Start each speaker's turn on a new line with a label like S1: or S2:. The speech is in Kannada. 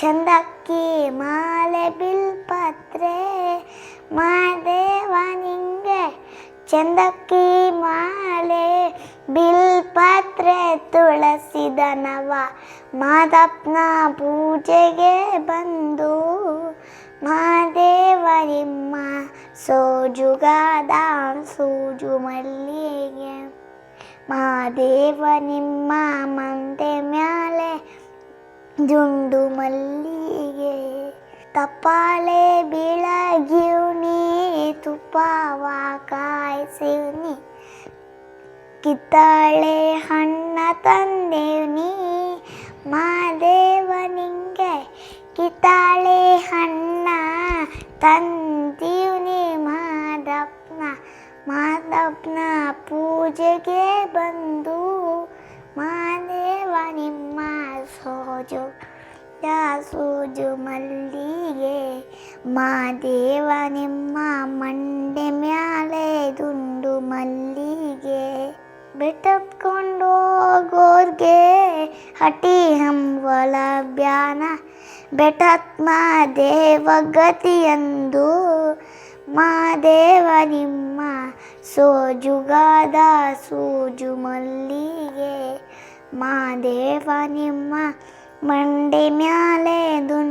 S1: ಚಂದಕ್ಕಿ ಮಾಲೆ ಬಿಲ್ಪತ್ರೆ, ಮಾದೇವ ನಿಂಗೆ. ಚಂದಕ್ಕಿ ಮಾಲೆ ಬಿಲ್ಪತ್ರೆ ತುಳಸಿದ ನವ ಮಾದಪ್ಪನ ಪೂಜೆಗೆ ಬಂದು ಮಾದೇವ ನಿಮ್ಮ ಸೋಜುಗಾದ ಸೂಜು ಮಲ್ಲಿಗೆ. ಮಾದೇವ ನಿಮ್ಮ ಮಂದೆ ಮ್ಯಾಲೆ ದುಂಡು ಮಲ್ಲಿಗೆ ತಪ್ಪಾಲೆ ಬೀಳಗಿವ್ನಿ ತುಪ್ಪವ ಕಾಯಿಸಿವ್ನಿ ಕಿತ್ತಾಳೆ ಹಣ್ಣ ತಂದೇವ್ನಿ ಮಾದೇವ ನಿಂಗೆ ಕಿತ್ತಾಳೆ ಹಣ್ಣ ತಂದೀವ್ನಿ ಮಾದಪ್ಪನ ಮಾದಪ್ಪನ ಪೂಜೆಗೆ ಬಂದು ಮಾದೇವ ನಿಮ್ಮ ಸೋಜು ಸೂಜು ಮಲ್ಲಿಗೆ. ಮಾದೇವ ನಿಮ್ಮ ಮಂಡೆ ಮ್ಯಾಲೆ ದುಂಡು ಮಲ್ಲಿಗೆ. ಬೆಟ್ಟತ್ಕೊಂಡು ಹೋಗೋರ್ಗೆ ಹಟಿ ಹಂಬಲ ಬ್ಯಾನ. ಬೆಟ್ಟತ್ಮ ದೇವಗತಿಯಂದು ಮಾದೇವ ನಿಮ್ಮ ಸೋಜುಗಾದ ಸೂಜು ಮಲ್ಲಿಗೆ. ಮಾದೇವ ನಿಮ್ಮ ಮಂಡಿ ಮ್ಯಾಲೆ ദുൻ